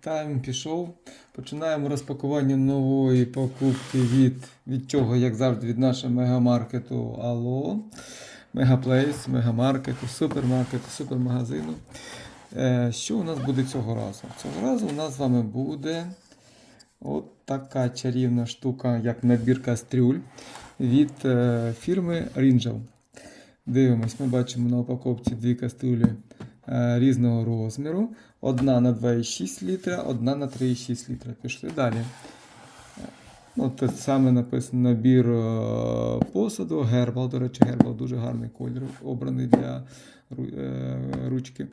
Тайм пішов. Починаємо розпакування нової покупки від, від чого, як завжди, від нашого мегамаркету Алло, Мегаплейс, мегамаркету, супермаркету, супермагазину. Е, що у нас буде цього разу? Цього разу у нас з вами буде от така чарівна штука, як набір кастрюль від е, фірми Ringel. Дивимось, ми бачимо на упаковці дві кастрюлі різного розміру. Одна на 2,6 літра, одна на 3,6 літра. Пішли далі. Ну, те саме написано набір е, посуду. Гербал, до речі, гербал дуже гарний колір, обраний для е, ручки.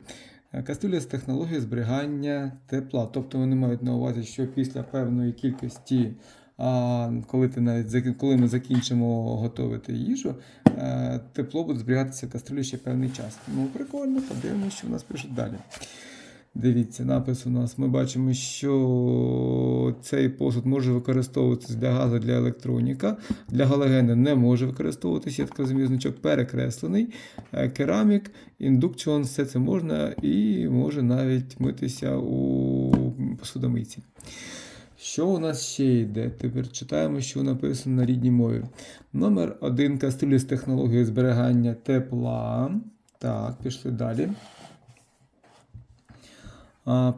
Е, Кастрюля з технологією зберігання тепла. Тобто вони мають на увазі, що після певної кількості, а, коли, ти навіть, коли ми закінчимо готувати їжу, е, тепло буде зберігатися в кастрюлі ще певний час. Ну, прикольно, подивимося, що в нас пишуть далі. Дивіться, напис у нас. Ми бачимо, що цей посуд може використовуватися для газу, для електроніка. Для галогену не може використовуватися. Я так розумію, значок перекреслений. Е, Керамік, індукціон, все це можна і може навіть митися у посудомийці. Що у нас ще йде? Тепер читаємо, що написано на рідній мові. Номер один кастрюлі з технологією зберігання тепла. Так, пішли далі.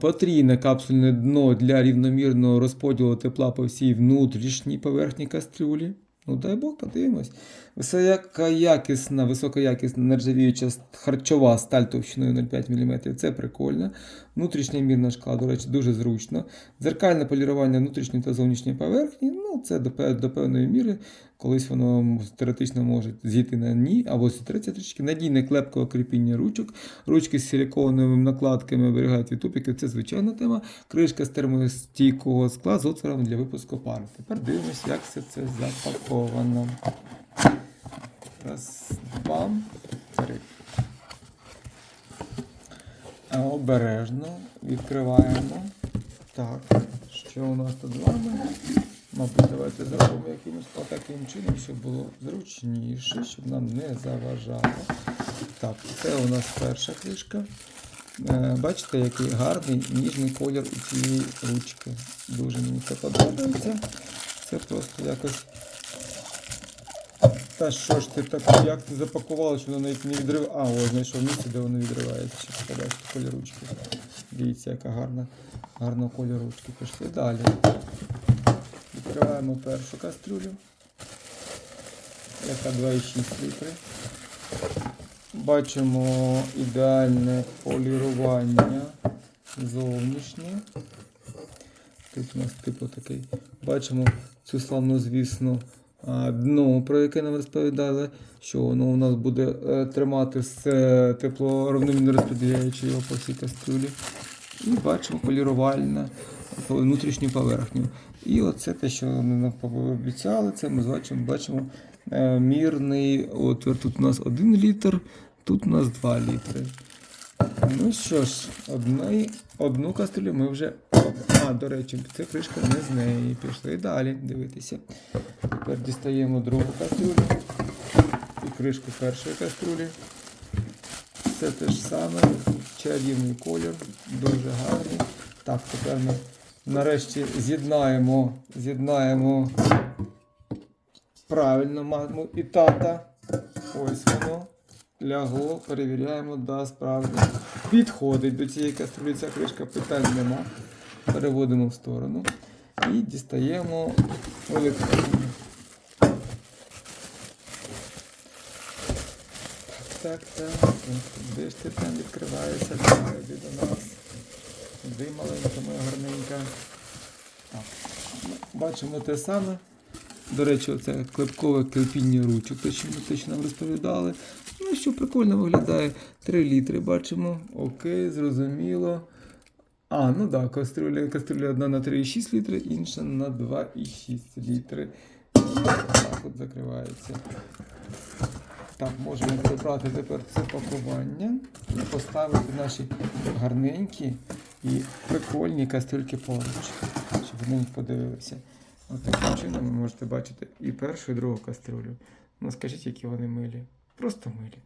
Потрійне капсульне дно для рівномірного розподілу тепла по всій внутрішній поверхні кастрюлі. Ну, дай Бог, подивимось. Високоякісна, високоякісна нержавіюча харчова сталь товщиною 0,5 мм. Це прикольно. Внутрішня мірна шкала, до речі, дуже зручно. Дзеркальне полірування внутрішньої та зовнішньої поверхні. Ну, це до, до певної міри. Колись воно теоретично може зійти на ні або зітриться трішки. Надійне клепкове кріпіння ручок. Ручки з силіконовими накладками оберігають від тупіків. Це звичайна тема. Кришка з термостійкого скла з отвором для випуску пари. Тепер дивимося, як все це запаковано. Раз, два, три. Обережно відкриваємо. Так, що у нас тут з вами? Мабуть, давайте зробимо якимось отаким чином, щоб було зручніше, щоб нам не заважало. Так, це у нас перша кришка. Е, Бачите, який гарний ніжний колір у цієї ручки. Дуже мені це подобається. Це просто якось. Та що ж ти так, як ти запакувала, що воно навіть не відриває. А, ось знайшов місце, де воно відривається. Щоб побачити колір ручки. Дивіться, яка гарна, гарна колір ручки. Пішли далі. Відкриваємо першу кастрюлю. Яка 2,6 літри. Бачимо ідеальне полірування зовнішнє. Тут у нас типу такий. Бачимо цю славну, звісно, дно, про яке нам розповідали, що воно у нас буде е, тримати все тепло, равномірно розподіляючи його по всій кастрюлі. І бачимо полірувальне внутрішню поверхню. І оце те, що вони нам обіцяли, це ми бачимо, бачимо е, мірний отвір. Тут у нас 1 літр, тут у нас 2 літри. Ну що ж, одної, одну кастрюлю ми вже. А, до речі, це кришка не з неї. Пішли далі дивитися. Тепер дістаємо другу кастрюлю і кришку першої кастрюлі. Все те ж саме, чарівний колір, дуже гарний. Так, тепер ми нарешті з'єднаємо, з'єднаємо правильно маму і тата. Ось воно. Лягло, перевіряємо, да, справді. Підходить до цієї каструлі, ця кришка питань нема. Переводимо в сторону і дістаємо електронну. Так, так, так. Де ж ти там відкриваєшся? Давай, йди до нас. Іди маленька моя гарненька. Так. Бачимо те саме. До речі, оце клепкове крепіння ручок, те, що, те, що нам розповідали. Ну, що прикольно виглядає. 3 літри бачимо. Окей, зрозуміло. А, ну так, кастрюля, кастрюля одна на 3,6 літри, інша на 2,6 літри. Так от закривається. Так, можемо прибрати тепер це пакування і поставити наші гарненькі і прикольні кастрюльки поруч, щоб них подивилися. От таким чином ви можете бачити і першу, і другу кастрюлю. Ну скажіть, які вони милі. Просто милі.